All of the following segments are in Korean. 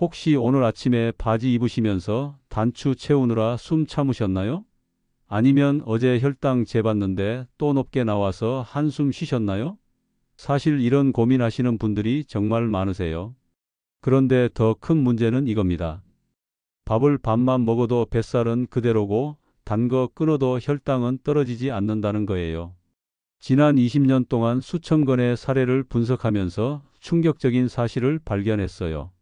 혹시 오늘 아침에 바지 입으시면서 단추 채우느라 숨 참으셨나요? 아니면 어제 혈당 재봤는데 또 높게 나와서 한숨 쉬셨나요? 사실 이런 고민하시는 분들이 정말 많으세요. 그런데 더 큰 문제는 이겁니다. 밥을 밥만 먹어도 뱃살은 그대로고 단 거 끊어도 혈당은 떨어지지 않는다는 거예요. 지난 20년 동안 수천 건의 사례를 분석하면서 충격적인 사실을 발견했어요.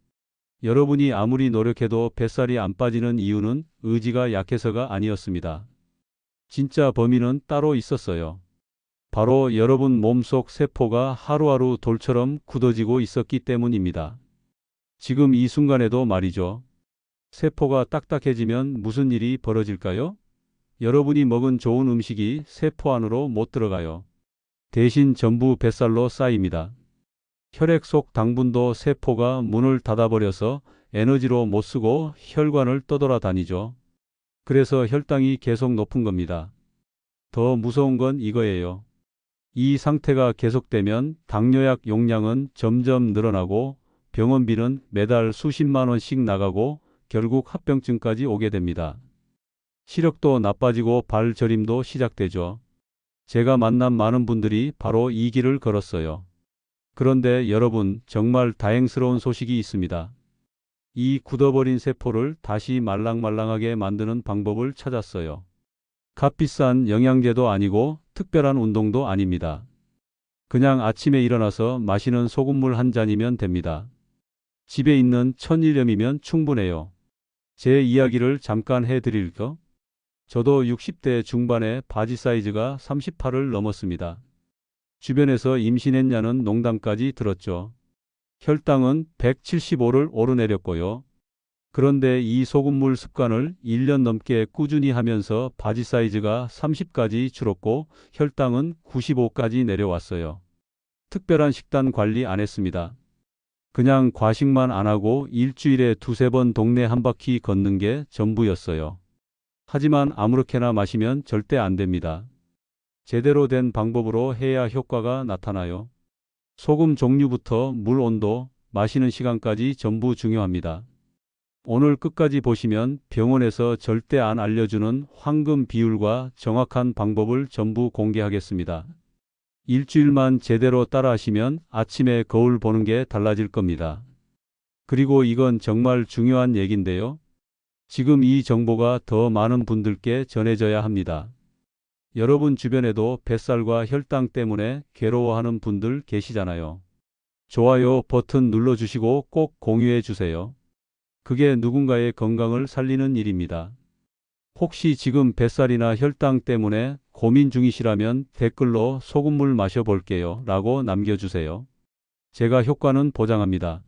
여러분이 아무리 노력해도 뱃살이 안 빠지는 이유는 의지가 약해서가 아니었습니다. 진짜 범인은 따로 있었어요. 바로 여러분 몸속 세포가 하루하루 돌처럼 굳어지고 있었기 때문입니다. 지금 이 순간에도 말이죠. 세포가 딱딱해지면 무슨 일이 벌어질까요? 여러분이 먹은 좋은 음식이 세포 안으로 못 들어가요. 대신 전부 뱃살로 쌓입니다. 혈액 속 당분도 세포가 문을 닫아버려서 에너지로 못 쓰고 혈관을 떠돌아 다니죠. 그래서 혈당이 계속 높은 겁니다. 더 무서운 건 이거예요. 이 상태가 계속되면 당뇨약 용량은 점점 늘어나고 병원비는 매달 수십만 원씩 나가고 결국 합병증까지 오게 됩니다. 시력도 나빠지고 발저림도 시작되죠. 제가 만난 많은 분들이 바로 이 길을 걸었어요. 그런데 여러분 정말 다행스러운 소식이 있습니다. 이 굳어버린 세포를 다시 말랑말랑하게 만드는 방법을 찾았어요. 값비싼 영양제도 아니고 특별한 운동도 아닙니다. 그냥 아침에 일어나서 마시는 소금물 한 잔이면 됩니다. 집에 있는 천일염이면 충분해요. 제 이야기를 잠깐 해드릴까? 저도 60대 중반에 바지 사이즈가 38을 넘었습니다. 주변에서 임신했냐는 농담까지 들었죠. 혈당은 175를 오르내렸고요. 그런데 이 소금물 습관을 1년 넘게 꾸준히 하면서 바지 사이즈가 30까지 줄었고 혈당은 95까지 내려왔어요. 특별한 식단 관리 안 했습니다. 그냥 과식만 안 하고 일주일에 두세 번 동네 한 바퀴 걷는 게 전부였어요. 하지만 아무렇게나 마시면 절대 안 됩니다. 제대로 된 방법으로 해야 효과가 나타나요. 소금 종류부터 물 온도, 마시는 시간까지 전부 중요합니다. 오늘 끝까지 보시면 병원에서 절대 안 알려주는 황금 비율과 정확한 방법을 전부 공개하겠습니다. 일주일만 제대로 따라하시면 아침에 거울 보는 게 달라질 겁니다. 그리고 이건 정말 중요한 얘긴데요. 지금 이 정보가 더 많은 분들께 전해져야 합니다. 여러분 주변에도 뱃살과 혈당 때문에 괴로워하는 분들 계시잖아요. 좋아요 버튼 눌러주시고 꼭 공유해 주세요. 그게 누군가의 건강을 살리는 일입니다. 혹시 지금 뱃살이나 혈당 때문에 고민 중이시라면 댓글로 소금물 마셔볼게요 라고 남겨주세요. 제가 효과는 보장합니다.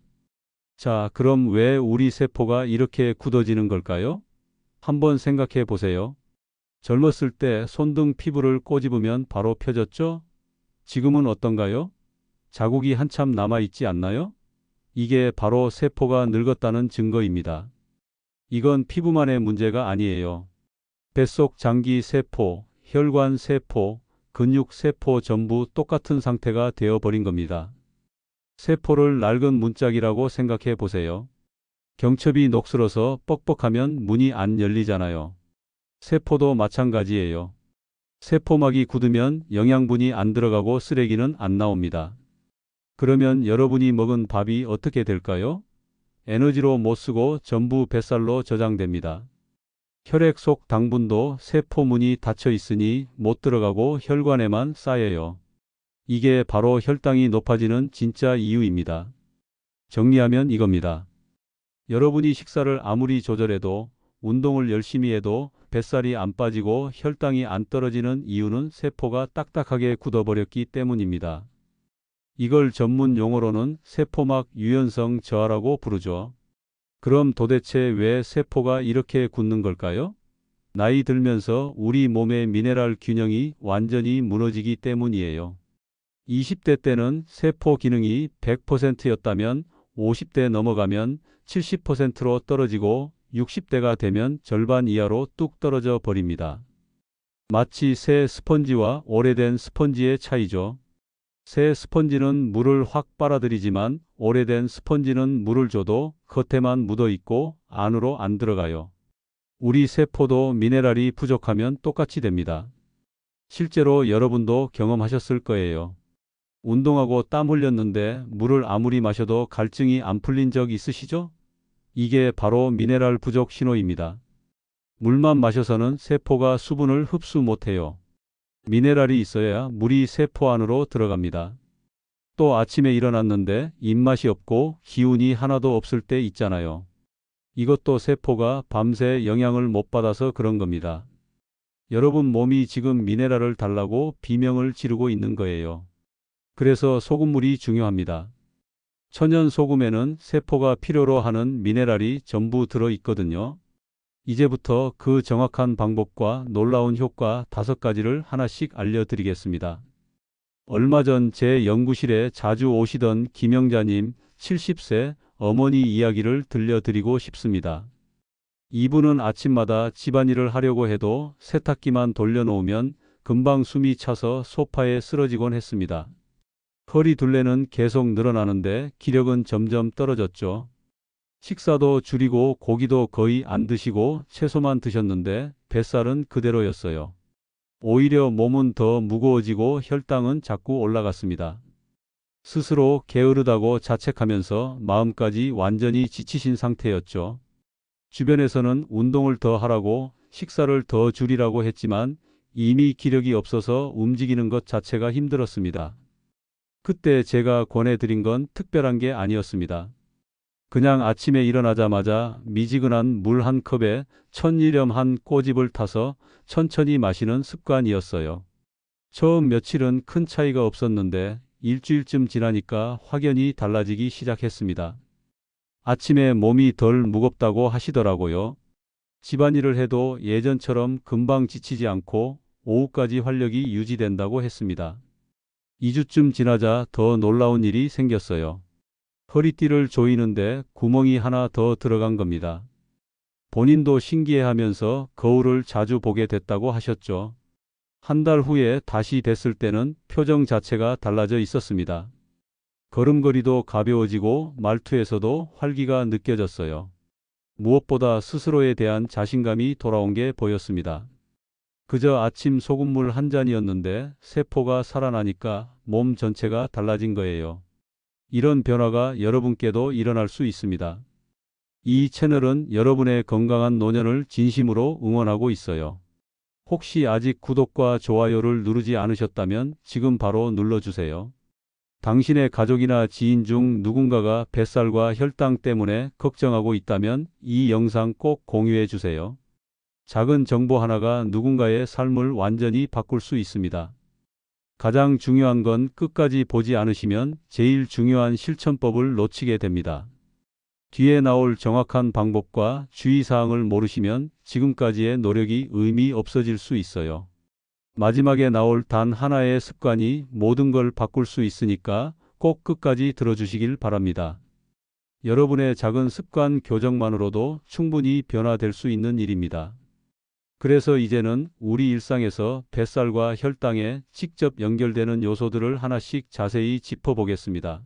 자, 그럼 왜 우리 세포가 이렇게 굳어지는 걸까요? 한번 생각해 보세요. 젊었을 때 손등 피부를 꼬집으면 바로 펴졌죠? 지금은 어떤가요? 자국이 한참 남아있지 않나요? 이게 바로 세포가 늙었다는 증거입니다. 이건 피부만의 문제가 아니에요. 뱃속 장기 세포, 혈관 세포, 근육 세포 전부 똑같은 상태가 되어버린 겁니다. 세포를 낡은 문짝이라고 생각해 보세요. 경첩이 녹슬어서 뻑뻑하면 문이 안 열리잖아요. 세포도 마찬가지예요. 세포막이 굳으면 영양분이 안 들어가고 쓰레기는 안 나옵니다. 그러면 여러분이 먹은 밥이 어떻게 될까요? 에너지로 못 쓰고 전부 뱃살로 저장됩니다. 혈액 속 당분도 세포문이 닫혀 있으니 못 들어가고 혈관에만 쌓여요. 이게 바로 혈당이 높아지는 진짜 이유입니다. 정리하면 이겁니다. 여러분이 식사를 아무리 조절해도 운동을 열심히 해도 뱃살이 안 빠지고 혈당이 안 떨어지는 이유는 세포가 딱딱하게 굳어버렸기 때문입니다. 이걸 전문 용어로는 세포막 유연성 저하라고 부르죠. 그럼 도대체 왜 세포가 이렇게 굳는 걸까요? 나이 들면서 우리 몸의 미네랄 균형이 완전히 무너지기 때문이에요. 20대 때는 세포 기능이 100%였다면 50대 넘어가면 70%로 떨어지고 60대가 되면 절반 이하로 뚝 떨어져 버립니다. 마치 새 스펀지와 오래된 스펀지의 차이죠. 새 스펀지는 물을 확 빨아들이지만 오래된 스펀지는 물을 줘도 겉에만 묻어 있고 안으로 안 들어가요. 우리 세포도 미네랄이 부족하면 똑같이 됩니다. 실제로 여러분도 경험하셨을 거예요. 운동하고 땀 흘렸는데 물을 아무리 마셔도 갈증이 안 풀린 적 있으시죠? 이게 바로 미네랄 부족 신호입니다. 물만 마셔서는 세포가 수분을 흡수 못해요. 미네랄이 있어야 물이 세포 안으로 들어갑니다. 또 아침에 일어났는데 입맛이 없고 기운이 하나도 없을 때 있잖아요. 이것도 세포가 밤새 영양을 못 받아서 그런 겁니다. 여러분 몸이 지금 미네랄을 달라고 비명을 지르고 있는 거예요. 그래서 소금물이 중요합니다. 천연 소금에는 세포가 필요로 하는 미네랄이 전부 들어 있거든요. 이제부터 그 정확한 방법과 놀라운 효과 다섯 가지를 하나씩 알려드리겠습니다. 얼마 전 제 연구실에 자주 오시던 김영자님 70세 어머니 이야기를 들려드리고 싶습니다. 이분은 아침마다 집안일을 하려고 해도 세탁기만 돌려놓으면 금방 숨이 차서 소파에 쓰러지곤 했습니다. 허리 둘레는 계속 늘어나는데 기력은 점점 떨어졌죠. 식사도 줄이고 고기도 거의 안 드시고 채소만 드셨는데 뱃살은 그대로였어요. 오히려 몸은 더 무거워지고 혈당은 자꾸 올라갔습니다. 스스로 게으르다고 자책하면서 마음까지 완전히 지치신 상태였죠. 주변에서는 운동을 더 하라고 식사를 더 줄이라고 했지만 이미 기력이 없어서 움직이는 것 자체가 힘들었습니다. 그때 제가 권해드린 건 특별한 게 아니었습니다. 그냥 아침에 일어나자마자 미지근한 물 한 컵에 천일염 한 꼬집을 타서 천천히 마시는 습관이었어요. 처음 며칠은 큰 차이가 없었는데 일주일쯤 지나니까 확연히 달라지기 시작했습니다. 아침에 몸이 덜 무겁다고 하시더라고요. 집안일을 해도 예전처럼 금방 지치지 않고 오후까지 활력이 유지된다고 했습니다. 2주쯤 지나자 더 놀라운 일이 생겼어요. 허리띠를 조이는데 구멍이 하나 더 들어간 겁니다. 본인도 신기해하면서 거울을 자주 보게 됐다고 하셨죠. 한 달 후에 다시 됐을 때는 표정 자체가 달라져 있었습니다. 걸음걸이도 가벼워지고 말투에서도 활기가 느껴졌어요. 무엇보다 스스로에 대한 자신감이 돌아온 게 보였습니다. 그저 아침 소금물 한 잔이었는데 세포가 살아나니까 몸 전체가 달라진 거예요. 이런 변화가 여러분께도 일어날 수 있습니다. 이 채널은 여러분의 건강한 노년을 진심으로 응원하고 있어요. 혹시 아직 구독과 좋아요를 누르지 않으셨다면 지금 바로 눌러주세요. 당신의 가족이나 지인 중 누군가가 뱃살과 혈당 때문에 걱정하고 있다면 이 영상 꼭 공유해 주세요. 작은 정보 하나가 누군가의 삶을 완전히 바꿀 수 있습니다. 가장 중요한 건 끝까지 보지 않으시면 제일 중요한 실천법을 놓치게 됩니다. 뒤에 나올 정확한 방법과 주의사항을 모르시면 지금까지의 노력이 의미 없어질 수 있어요. 마지막에 나올 단 하나의 습관이 모든 걸 바꿀 수 있으니까 꼭 끝까지 들어주시길 바랍니다. 여러분의 작은 습관 교정만으로도 충분히 변화될 수 있는 일입니다. 그래서 이제는 우리 일상에서 뱃살과 혈당에 직접 연결되는 요소들을 하나씩 자세히 짚어보겠습니다.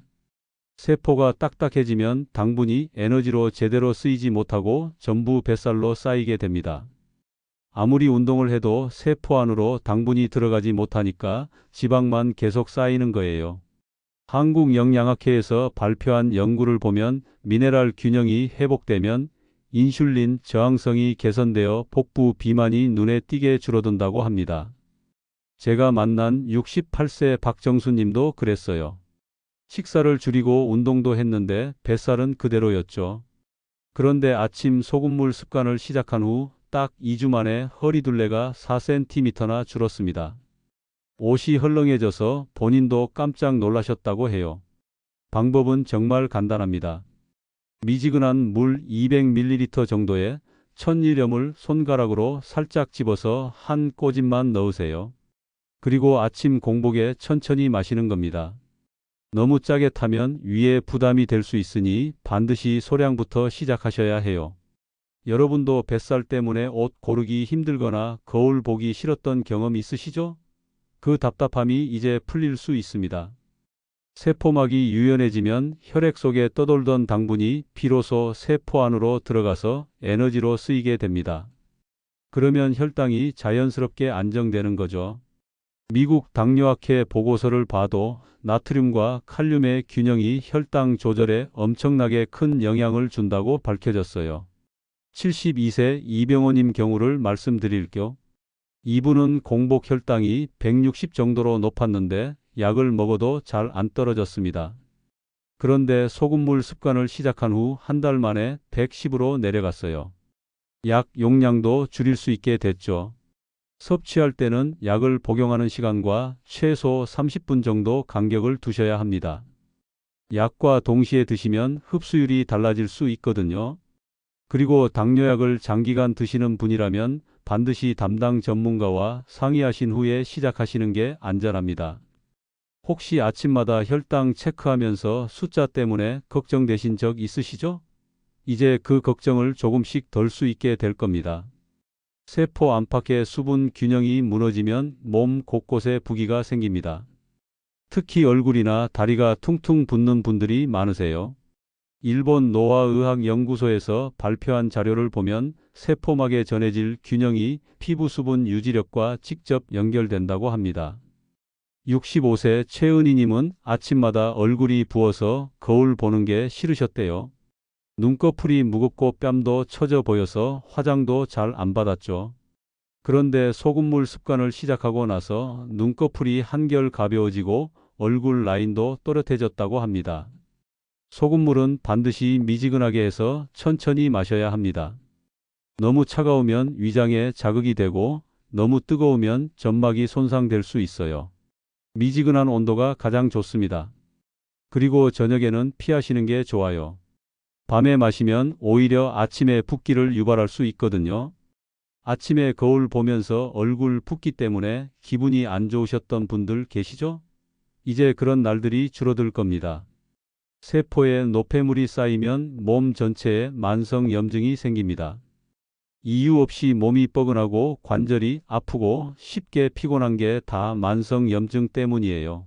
세포가 딱딱해지면 당분이 에너지로 제대로 쓰이지 못하고 전부 뱃살로 쌓이게 됩니다. 아무리 운동을 해도 세포 안으로 당분이 들어가지 못하니까 지방만 계속 쌓이는 거예요. 한국영양학회에서 발표한 연구를 보면 미네랄 균형이 회복되면 인슐린 저항성이 개선되어 복부 비만이 눈에 띄게 줄어든다고 합니다. 제가 만난 68세 박정수 님도 그랬어요. 식사를 줄이고 운동도 했는데 뱃살은 그대로였죠. 그런데 아침 소금물 습관을 시작한 후 딱 2주 만에 허리둘레가 4cm나 줄었습니다. 옷이 헐렁해져서 본인도 깜짝 놀라셨다고 해요. 방법은 정말 간단합니다. 미지근한 물 200ml 정도에 천일염을 손가락으로 살짝 집어서 한 꼬집만 넣으세요. 그리고 아침 공복에 천천히 마시는 겁니다. 너무 짜게 타면 위에 부담이 될 수 있으니 반드시 소량부터 시작하셔야 해요. 여러분도 뱃살 때문에 옷 고르기 힘들거나 거울 보기 싫었던 경험 있으시죠? 그 답답함이 이제 풀릴 수 있습니다. 세포막이 유연해지면 혈액 속에 떠돌던 당분이 비로소 세포 안으로 들어가서 에너지로 쓰이게 됩니다. 그러면 혈당이 자연스럽게 안정되는 거죠. 미국 당뇨학회 보고서를 봐도 나트륨과 칼륨의 균형이 혈당 조절에 엄청나게 큰 영향을 준다고 밝혀졌어요. 72세 이병호님 경우를 말씀드릴게요. 이분은 공복 혈당이 160 정도로 높았는데 약을 먹어도 잘 안 떨어졌습니다. 그런데 소금물 습관을 시작한 후 한 달 만에 110으로 내려갔어요. 약 용량도 줄일 수 있게 됐죠. 섭취할 때는 약을 복용하는 시간과 최소 30분 정도 간격을 두셔야 합니다. 약과 동시에 드시면 흡수율이 달라질 수 있거든요. 그리고 당뇨약을 장기간 드시는 분이라면 반드시 담당 전문가와 상의하신 후에 시작하시는 게 안전합니다. 혹시 아침마다 혈당 체크하면서 숫자 때문에 걱정되신 적 있으시죠? 이제 그 걱정을 조금씩 덜 수 있게 될 겁니다. 세포 안팎의 수분 균형이 무너지면 몸 곳곳에 부기가 생깁니다. 특히 얼굴이나 다리가 퉁퉁 붓는 분들이 많으세요. 일본 노화의학연구소에서 발표한 자료를 보면 세포막에 전해질 균형이 피부 수분 유지력과 직접 연결된다고 합니다. 65세 최은희님은 아침마다 얼굴이 부어서 거울 보는 게 싫으셨대요. 눈꺼풀이 무겁고 뺨도 처져 보여서 화장도 잘 안 받았죠. 그런데 소금물 습관을 시작하고 나서 눈꺼풀이 한결 가벼워지고 얼굴 라인도 또렷해졌다고 합니다. 소금물은 반드시 미지근하게 해서 천천히 마셔야 합니다. 너무 차가우면 위장에 자극이 되고 너무 뜨거우면 점막이 손상될 수 있어요. 미지근한 온도가 가장 좋습니다. 그리고 저녁에는 피하시는 게 좋아요. 밤에 마시면 오히려 아침에 붓기를 유발할 수 있거든요. 아침에 거울 보면서 얼굴 붓기 때문에 기분이 안 좋으셨던 분들 계시죠? 이제 그런 날들이 줄어들 겁니다. 세포에 노폐물이 쌓이면 몸 전체에 만성 염증이 생깁니다. 이유 없이 몸이 뻐근하고 관절이 아프고 쉽게 피곤한 게 다 만성 염증 때문이에요.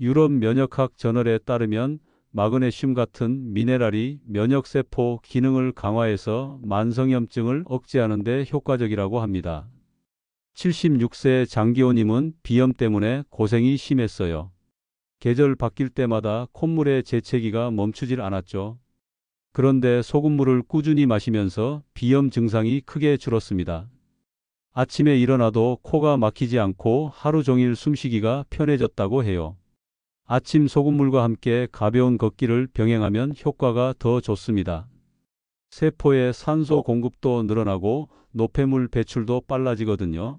유럽 면역학 저널에 따르면 마그네슘 같은 미네랄이 면역세포 기능을 강화해서 만성염증을 억제하는 데 효과적이라고 합니다. 76세 장기호님은 비염 때문에 고생이 심했어요. 계절 바뀔 때마다 콧물의 재채기가 멈추질 않았죠. 그런데 소금물을 꾸준히 마시면서 비염 증상이 크게 줄었습니다. 아침에 일어나도 코가 막히지 않고 하루 종일 숨쉬기가 편해졌다고 해요. 아침 소금물과 함께 가벼운 걷기를 병행하면 효과가 더 좋습니다. 세포의 산소 공급도 늘어나고 노폐물 배출도 빨라지거든요.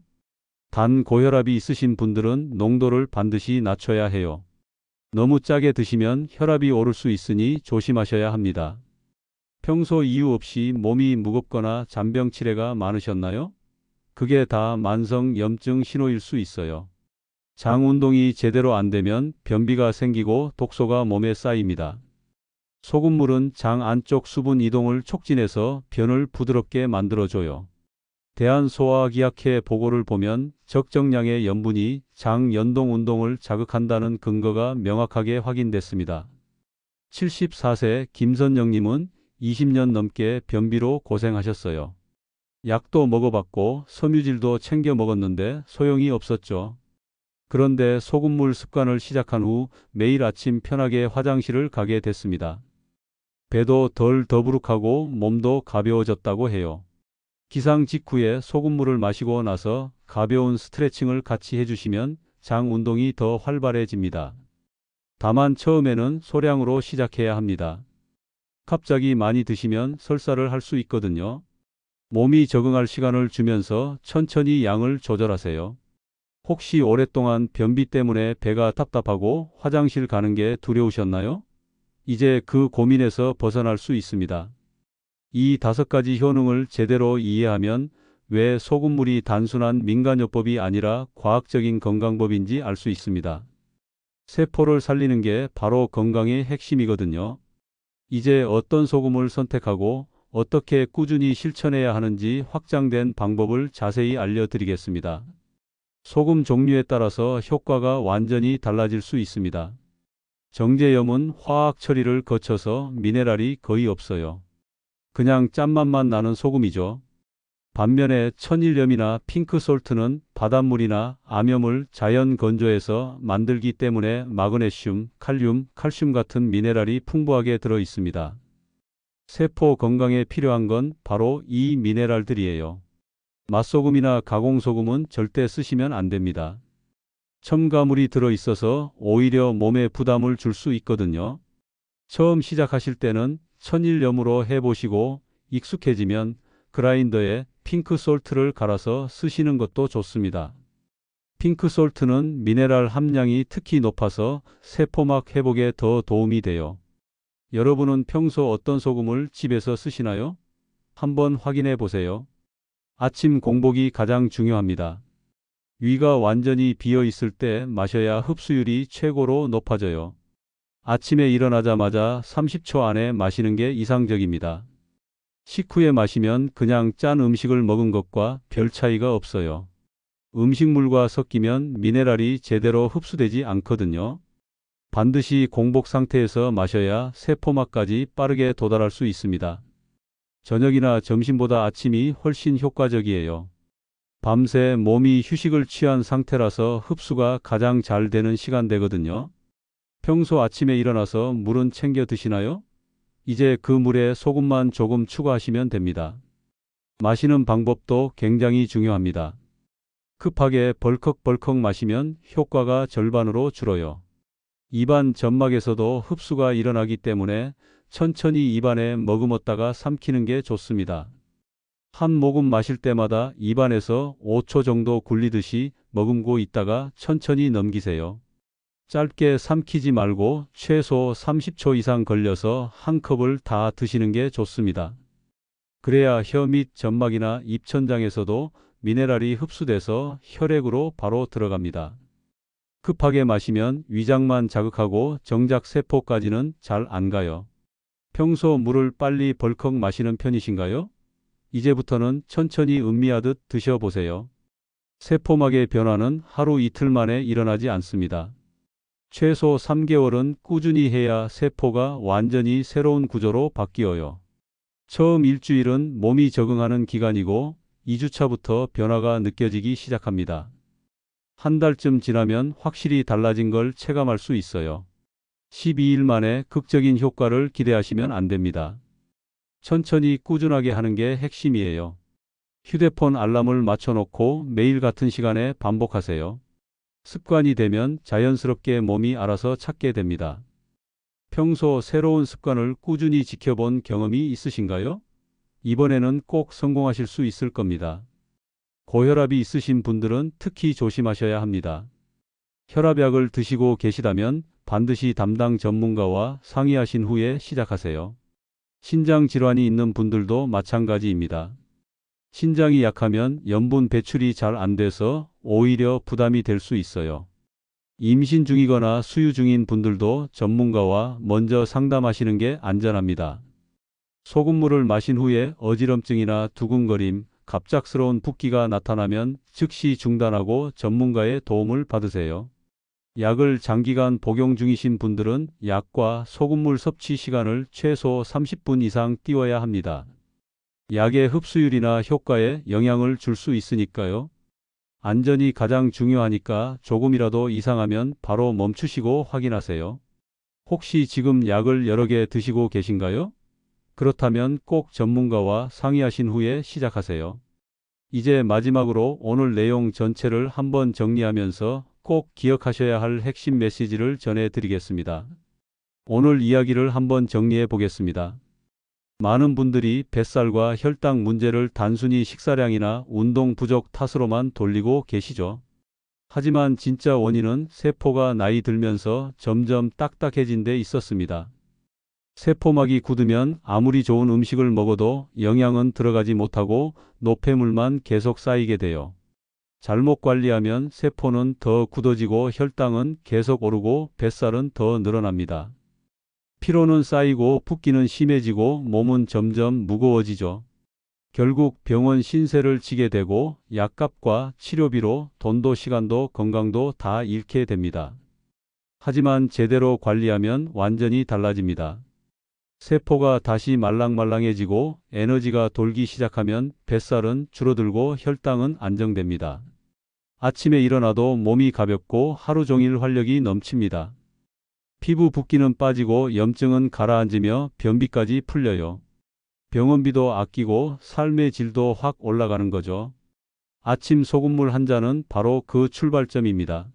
단 고혈압이 있으신 분들은 농도를 반드시 낮춰야 해요. 너무 짜게 드시면 혈압이 오를 수 있으니 조심하셔야 합니다. 평소 이유 없이 몸이 무겁거나 잔병 치레가 많으셨나요? 그게 다 만성 염증 신호일 수 있어요. 장 운동이 제대로 안 되면 변비가 생기고 독소가 몸에 쌓입니다. 소금물은 장 안쪽 수분 이동을 촉진해서 변을 부드럽게 만들어줘요. 대한소화기학회 보고를 보면 적정량의 염분이 장 연동 운동을 자극한다는 근거가 명확하게 확인됐습니다. 74세 김선영님은 20년 넘게 변비로 고생하셨어요. 약도 먹어봤고 섬유질도 챙겨 먹었는데 소용이 없었죠. 그런데 소금물 습관을 시작한 후 매일 아침 편하게 화장실을 가게 됐습니다. 배도 덜 더부룩하고 몸도 가벼워졌다고 해요. 기상 직후에 소금물을 마시고 나서 가벼운 스트레칭을 같이 해주시면 장 운동이 더 활발해집니다. 다만 처음에는 소량으로 시작해야 합니다. 갑자기 많이 드시면 설사를 할 수 있거든요. 몸이 적응할 시간을 주면서 천천히 양을 조절하세요. 혹시 오랫동안 변비 때문에 배가 답답하고 화장실 가는 게 두려우셨나요? 이제 그 고민에서 벗어날 수 있습니다. 이 다섯 가지 효능을 제대로 이해하면 왜 소금물이 단순한 민간요법이 아니라 과학적인 건강법인지 알 수 있습니다. 세포를 살리는 게 바로 건강의 핵심이거든요. 이제 어떤 소금을 선택하고 어떻게 꾸준히 실천해야 하는지 확장된 방법을 자세히 알려드리겠습니다. 소금 종류에 따라서 효과가 완전히 달라질 수 있습니다. 정제염은 화학 처리를 거쳐서 미네랄이 거의 없어요. 그냥 짠맛만 나는 소금이죠. 반면에 천일염이나 핑크솔트는 바닷물이나 암염을 자연 건조해서 만들기 때문에 마그네슘, 칼륨, 칼슘 같은 미네랄이 풍부하게 들어 있습니다. 세포 건강에 필요한 건 바로 이 미네랄들이에요. 맛소금이나 가공소금은 절대 쓰시면 안 됩니다. 첨가물이 들어 있어서 오히려 몸에 부담을 줄 수 있거든요. 처음 시작하실 때는 천일염으로 해보시고 익숙해지면 그라인더에 핑크솔트를 갈아서 쓰시는 것도 좋습니다. 핑크솔트는 미네랄 함량이 특히 높아서 세포막 회복에 더 도움이 돼요. 여러분은 평소 어떤 소금을 집에서 쓰시나요? 한번 확인해 보세요. 아침 공복이 가장 중요합니다. 위가 완전히 비어 있을 때 마셔야 흡수율이 최고로 높아져요. 아침에 일어나자마자 30초 안에 마시는 게 이상적입니다. 식후에 마시면 그냥 짠 음식을 먹은 것과 별 차이가 없어요. 음식물과 섞이면 미네랄이 제대로 흡수되지 않거든요. 반드시 공복 상태에서 마셔야 세포막까지 빠르게 도달할 수 있습니다. 저녁이나 점심보다 아침이 훨씬 효과적이에요. 밤새 몸이 휴식을 취한 상태라서 흡수가 가장 잘 되는 시간대거든요. 평소 아침에 일어나서 물은 챙겨 드시나요? 이제 그 물에 소금만 조금 추가하시면 됩니다. 마시는 방법도 굉장히 중요합니다. 급하게 벌컥벌컥 마시면 효과가 절반으로 줄어요. 입안 점막에서도 흡수가 일어나기 때문에 천천히 입안에 머금었다가 삼키는 게 좋습니다. 한 모금 마실 때마다 입안에서 5초 정도 굴리듯이 머금고 있다가 천천히 넘기세요. 짧게 삼키지 말고 최소 30초 이상 걸려서 한 컵을 다 드시는 게 좋습니다. 그래야 혀 및 점막이나 입천장에서도 미네랄이 흡수돼서 혈액으로 바로 들어갑니다. 급하게 마시면 위장만 자극하고 정작 세포까지는 잘 안 가요. 평소 물을 빨리 벌컥 마시는 편이신가요? 이제부터는 천천히 음미하듯 드셔보세요. 세포막의 변화는 하루 이틀 만에 일어나지 않습니다. 최소 3개월은 꾸준히 해야 세포가 완전히 새로운 구조로 바뀌어요. 처음 일주일은 몸이 적응하는 기간이고 2주차부터 변화가 느껴지기 시작합니다. 한 달쯤 지나면 확실히 달라진 걸 체감할 수 있어요. 12일 만에 극적인 효과를 기대하시면 안 됩니다. 천천히 꾸준하게 하는 게 핵심이에요. 휴대폰 알람을 맞춰놓고 매일 같은 시간에 반복하세요. 습관이 되면 자연스럽게 몸이 알아서 찾게 됩니다. 평소 새로운 습관을 꾸준히 지켜본 경험이 있으신가요? 이번에는 꼭 성공하실 수 있을 겁니다. 고혈압이 있으신 분들은 특히 조심하셔야 합니다. 혈압약을 드시고 계시다면 반드시 담당 전문가와 상의하신 후에 시작하세요. 신장 질환이 있는 분들도 마찬가지입니다. 신장이 약하면 염분 배출이 잘 안 돼서 오히려 부담이 될 수 있어요. 임신 중이거나 수유 중인 분들도 전문가와 먼저 상담하시는 게 안전합니다. 소금물을 마신 후에 어지럼증이나 두근거림, 갑작스러운 붓기가 나타나면 즉시 중단하고 전문가의 도움을 받으세요. 약을 장기간 복용 중이신 분들은 약과 소금물 섭취 시간을 최소 30분 이상 띄워야 합니다. 약의 흡수율이나 효과에 영향을 줄 수 있으니까요. 안전이 가장 중요하니까 조금이라도 이상하면 바로 멈추시고 확인하세요. 혹시 지금 약을 여러 개 드시고 계신가요? 그렇다면 꼭 전문가와 상의하신 후에 시작하세요. 이제 마지막으로 오늘 내용 전체를 한번 정리하면서 꼭 기억하셔야 할 핵심 메시지를 전해 드리겠습니다. 오늘 이야기를 한번 정리해 보겠습니다. 많은 분들이 뱃살과 혈당 문제를 단순히 식사량이나 운동 부족 탓으로만 돌리고 계시죠. 하지만 진짜 원인은 세포가 나이 들면서 점점 딱딱해진 데 있었습니다. 세포막이 굳으면 아무리 좋은 음식을 먹어도 영양은 들어가지 못하고 노폐물만 계속 쌓이게 돼요. 잘못 관리하면 세포는 더 굳어지고 혈당은 계속 오르고 뱃살은 더 늘어납니다. 피로는 쌓이고 붓기는 심해지고 몸은 점점 무거워지죠. 결국 병원 신세를 지게 되고 약값과 치료비로 돈도 시간도 건강도 다 잃게 됩니다. 하지만 제대로 관리하면 완전히 달라집니다. 세포가 다시 말랑말랑해지고 에너지가 돌기 시작하면 뱃살은 줄어들고 혈당은 안정됩니다. 아침에 일어나도 몸이 가볍고 하루 종일 활력이 넘칩니다. 피부 붓기는 빠지고 염증은 가라앉으며 변비까지 풀려요. 병원비도 아끼고 삶의 질도 확 올라가는 거죠. 아침 소금물 한 잔은 바로 그 출발점입니다.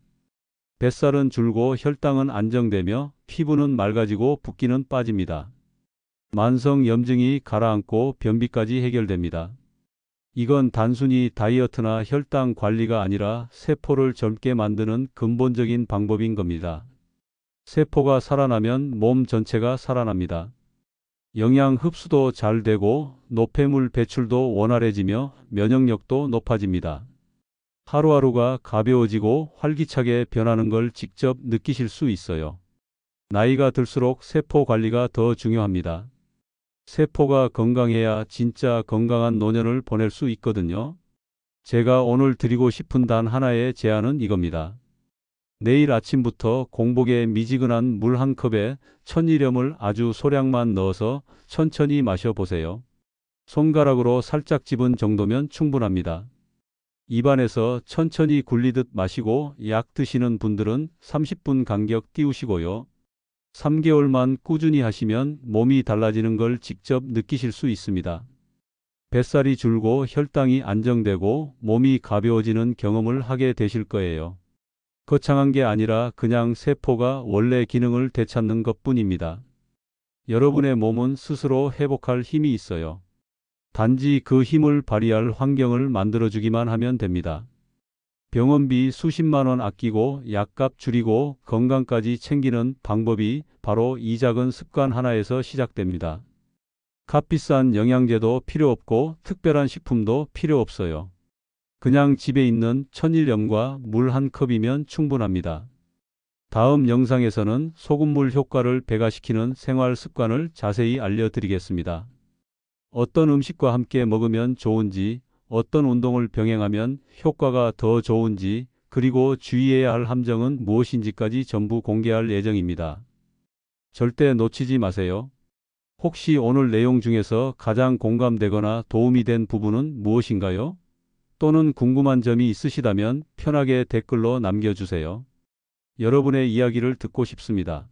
뱃살은 줄고 혈당은 안정되며 피부는 맑아지고 붓기는 빠집니다. 만성 염증이 가라앉고 변비까지 해결됩니다. 이건 단순히 다이어트나 혈당 관리가 아니라 세포를 젊게 만드는 근본적인 방법인 겁니다. 세포가 살아나면 몸 전체가 살아납니다. 영양 흡수도 잘 되고 노폐물 배출도 원활해지며 면역력도 높아집니다. 하루하루가 가벼워지고 활기차게 변하는 걸 직접 느끼실 수 있어요. 나이가 들수록 세포 관리가 더 중요합니다. 세포가 건강해야 진짜 건강한 노년을 보낼 수 있거든요. 제가 오늘 드리고 싶은 단 하나의 제안은 이겁니다. 내일 아침부터 공복에 미지근한 물 한 컵에 천일염을 아주 소량만 넣어서 천천히 마셔보세요. 손가락으로 살짝 집은 정도면 충분합니다. 입안에서 천천히 굴리듯 마시고 약 드시는 분들은 30분 간격 띄우시고요. 3개월만 꾸준히 하시면 몸이 달라지는 걸 직접 느끼실 수 있습니다. 뱃살이 줄고 혈당이 안정되고 몸이 가벼워지는 경험을 하게 되실 거예요. 거창한 게 아니라 그냥 세포가 원래 기능을 되찾는 것 뿐입니다. 여러분의 몸은 스스로 회복할 힘이 있어요. 단지 그 힘을 발휘할 환경을 만들어주기만 하면 됩니다. 병원비 수십만 원 아끼고 약값 줄이고 건강까지 챙기는 방법이 바로 이 작은 습관 하나에서 시작됩니다. 값비싼 영양제도 필요 없고 특별한 식품도 필요 없어요. 그냥 집에 있는 천일염과 물 한 컵이면 충분합니다. 다음 영상에서는 소금물 효과를 배가시키는 생활 습관을 자세히 알려드리겠습니다. 어떤 음식과 함께 먹으면 좋은지, 어떤 운동을 병행하면 효과가 더 좋은지, 그리고 주의해야 할 함정은 무엇인지까지 전부 공개할 예정입니다. 절대 놓치지 마세요. 혹시 오늘 내용 중에서 가장 공감되거나 도움이 된 부분은 무엇인가요? 또는 궁금한 점이 있으시다면 편하게 댓글로 남겨주세요. 여러분의 이야기를 듣고 싶습니다.